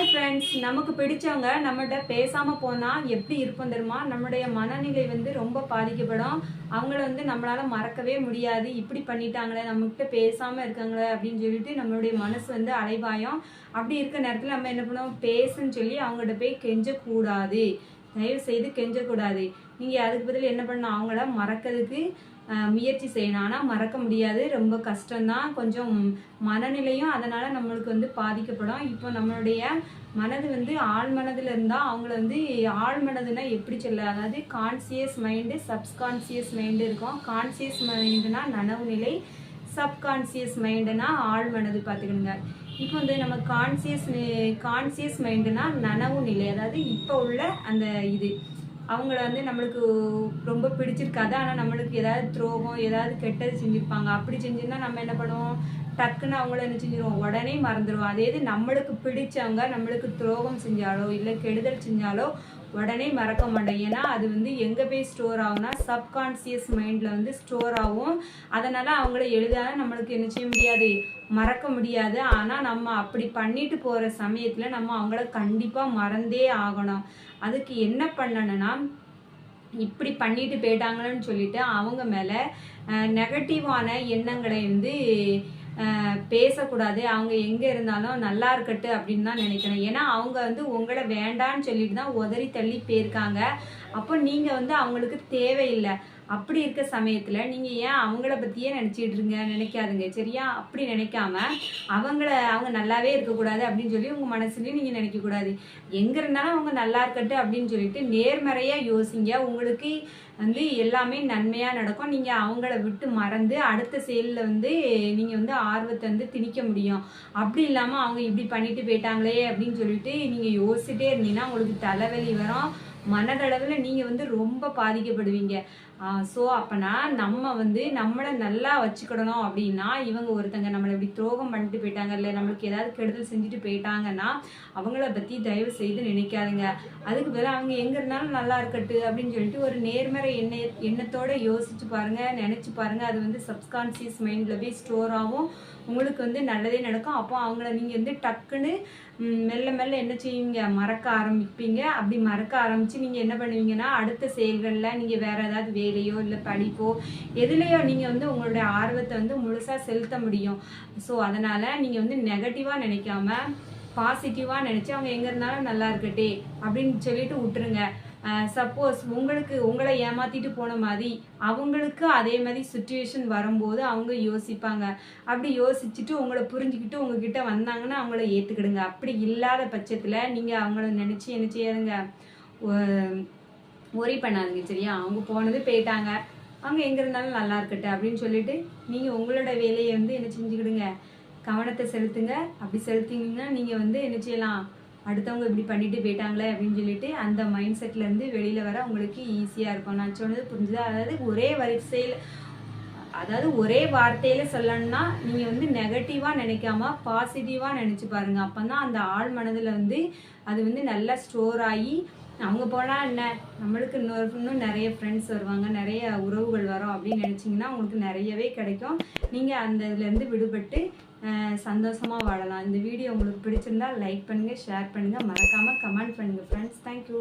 Hi friends நமக்கு பிடிச்சவங்க நம்மகிட்ட பேசாமல் போனால் எப்படி இருப்போம் தெரியுமா? நம்மளுடைய மனநிலை வந்து ரொம்ப பாதிக்கப்படும். அவங்கள வந்து நம்மளால் மறக்கவே முடியாது. இப்படி பண்ணிட்டாங்களே நம்மகிட்ட பேசாமல் இருக்காங்களே அப்படின்னு சொல்லிட்டு நம்மளுடைய மனசு வந்து அலைவாயம் அப்படி இருக்க நேரத்தில் நம்ம என்ன பண்ணுவோம்? பேசுன்னு சொல்லி அவங்ககிட்ட போய் கெஞ்சக்கூடாது. தயவு செய்து கெஞ்சக்கூடாது. நீங்கள் அதுக்கு பதில் என்ன பண்ணணும்? அவங்கள மறக்கிறதுக்கு முயற்சி செய்யணும். ஆனால் மறக்க முடியாது. ரொம்ப கஷ்டம்தான். கொஞ்சம் மனநிலையும் அதனால் நம்மளுக்கு வந்து பாதிக்கப்படும். இப்போ நம்மளுடைய மனது வந்து ஆழ் மனதில் இருந்தால் அவங்கள வந்து ஆழ் மனதுனா எப்படி சொல்ல? அதாவது கான்சியஸ் மைண்டு சப்கான்சியஸ் மைண்டு இருக்கும். கான்சியஸ் மைண்டுனா நனவு நிலை சப்கான்சியஸ் மைண்டுனா ஆழ் மனது பார்த்துக்கணுங்க. இப்போ வந்து நம்ம கான்சியஸ் கான்சியஸ் மைண்டுனா நனவு நிலை அதாவது இப்போ உள்ள அந்த இது. அவங்கள வந்து நம்மளுக்கு ரொம்ப பிடிச்சிருக்காது. ஆனால் நம்மளுக்கு ஏதாவது துரோகம் ஏதாவது கெட்டது செஞ்சுருப்பாங்க. அப்படி செஞ்சுருந்தா நம்ம என்ன பண்ணுவோம்? டக்குன்னு அவங்கள என்ன செஞ்சிருவோம்? உடனே மறந்துடுவோம் அதே இது நம்மளுக்கு பிடிச்சவங்க நம்மளுக்கு துரோகம் செஞ்சாலோ இல்லை கெடுதல் செஞ்சாலோ உடனே மறக்க மாட்டோம் ஏன்னா அது வந்து எங்கே போய் ஸ்டோர் ஆகும்னா சப்கான்சியஸ் மைண்டில் வந்து ஸ்டோர் ஆகும். அதனால் அவங்கள எளிதாக நம்மளுக்கு என்ன செய்ய முடியாது? மறக்க முடியாது. ஆனால் நம்ம அப்படி பண்ணிட்டு போகிற சமயத்தில் நம்ம அவங்கள கண்டிப்பாக மறந்தே ஆகணும். அதுக்கு என்ன பண்ணணும்னா இப்படி பண்ணிட்டு போயிட்டாங்களன்னு சொல்லிட்டு அவங்க மேலே நெகட்டிவான எண்ணங்களை வந்து பேசக்கூடாது. அவங்க எங்கே இருந்தாலும் நல்லா இருக்கட்டு அப்படின்னு தான் நினைக்கணும். ஏன்னா அவங்க வந்து உங்களை வேண்டான்னு சொல்லிட்டு தான் உதறி தள்ளி போயிருக்காங்க. அப்போ நீங்கள் வந்து அவங்களுக்கு தேவையில்லை. அப்படி இருக்க சமயத்தில் நீங்கள் ஏன் அவங்கள பற்றியே நினச்சிட்டு இருங்க நினைக்காதுங்க சரியா? அப்படி நினைக்காம அவங்கள அவங்க நல்லாவே இருக்கக்கூடாது அப்படின்னு சொல்லி உங்கள் மனசுலையும் நீங்கள் நினைக்கக்கூடாது. எங்கே இருந்தாலும் அவங்க நல்லா இருக்கட்டும் அப்படின்னு சொல்லிட்டு நேர்மறையாக யோசிங்க. உங்களுக்கு வந்து எல்லாமே நன்மையாக நடக்கும். நீங்கள் அவங்கள விட்டு மறந்து அடுத்த செயலில் வந்து நீங்கள் வந்து ஆர்வத்தை வந்து திணிக்க முடியும். அப்படி இல்லாமல் அவங்க இப்படி பண்ணிட்டு போயிட்டாங்களே அப்படின்னு சொல்லிட்டு நீங்கள் யோசிச்சுட்டே இருந்தீங்கன்னா உங்களுக்கு தலைவலி வரும். மனதளவில் நீங்கள் வந்து ரொம்ப பாதிக்கப்படுவீங்க. ஸோ அப்போனா நம்ம வந்து நம்மளை நல்லா வச்சுக்கிடணும் அப்படின்னா இவங்க ஒருத்தங்க நம்மளை இப்படி துரோகம் பண்ணிட்டு போயிட்டாங்க இல்லை நம்மளுக்கு ஏதாவது கெடுதல் செஞ்சுட்டு போயிட்டாங்கன்னா அவங்கள பற்றி தயவு செய்து நினைக்காதுங்க. அதுக்கு பதிலாக அவங்க எங்கே இருந்தாலும் நல்லா இருக்கட்டு அப்படின்னு சொல்லிட்டு ஒரு நேர்மறை எண்ண எண்ணத்தோடு யோசிச்சு பாருங்க நினச்சி பாருங்கள் அது வந்து சப்கான்சியஸ் மைண்டில் போய் ஸ்டோர் ஆகும். உங்களுக்கு வந்து நல்லதே நடக்கும். அப்போ அவங்கள நீங்கள் வந்து டக்குன்னு மெல்ல மெல்ல என்ன செய்வீங்க? மறக்க ஆரம்பிப்பீங்க. அப்படி மறக்க ஆரம்பித்து நீங்கள் என்ன பண்ணுவீங்கன்னா அடுத்த செயல்களில் நீங்கள் வேறு ஏதாவது வேலையோ இல்லை படிப்போ எதுலேயோ நீங்கள் வந்து உங்களுடைய ஆர்வத்தை வந்து முழுசாக செலுத்த முடியும். ஸோ அதனால் நீங்கள் வந்து நெகட்டிவாக நினைக்காம பாசிட்டிவாக நினச்சி அவங்க எங்கே இருந்தாலும் நல்லா இருக்கட்டே அப்படின்னு சொல்லிட்டு விட்டுருங்க. சப்போஸ் உங்களுக்கு உங்களை ஏமாத்திட்டு போன மாதிரி அவங்களுக்கு அதே மாதிரி சுச்சுவேஷன் வரும்போது அவங்க யோசிப்பாங்க. அப்படி யோசிச்சுட்டு உங்களை புரிஞ்சுக்கிட்டு உங்ககிட்ட வந்தாங்கன்னா அவங்கள ஏற்றுக்கிடுங்க அப்படி இல்லாத பட்சத்தில் நீங்கள் அவங்கள நினச்சி என்ன செய்யாதுங்க. ஒரி பண்ணாதுங்க சரியா? அவங்க போனது போயிட்டாங்க. அவங்க எங்கே இருந்தாலும் நல்லா இருக்கட்டும் அப்படின்னு சொல்லிட்டு நீங்கள் உங்களோட வேலையை வந்து என்ன செஞ்சுக்கிடுங்க. கவனத்தை செலுத்துங்க. அப்படி செலுத்திங்கன்னா நீங்கள் வந்து என்ன செய்யலாம்? அடுத்தவங்க இப்படி பண்ணிட்டு போயிட்டாங்களே அப்படின்னு சொல்லிட்டு அந்த மைண்ட் செட்லேருந்து வெளியில் வர உங்களுக்கு ஈஸியாக இருக்கும். நான் சொன்னது புரிஞ்சுதா? அதாவது ஒரே வரிசையில் அதாவது ஒரே வார்த்தையில சொல்லணும்னா நீங்க வந்து நெகட்டிவா நினைக்காம பாசிட்டிவா நினைச்சு பாருங்க. அப்பதான் அந்த ஆழ் மனதுல வந்து அது வந்து நல்லா ஸ்டோர் ஆகி அவங்க போனால் என்ன? நம்மளுக்கு இன்னொரு இன்னும் நிறைய ஃப்ரெண்ட்ஸ் வருவாங்க நிறைய உறவுகள் வரும் அப்படின்னு நினச்சிங்கன்னா உங்களுக்கு நிறையவே கிடைக்கும். நீங்கள் அந்த இதுலேருந்து விடுபட்டு சந்தோஷமாக வாழலாம். இந்த வீடியோ உங்களுக்கு பிடிச்சிருந்தா லைக் பண்ணுங்கள் ஷேர் பண்ணுங்கள் மறக்காமல் கமெண்ட் பண்ணுங்க ஃப்ரெண்ட்ஸ் தேங்க்யூ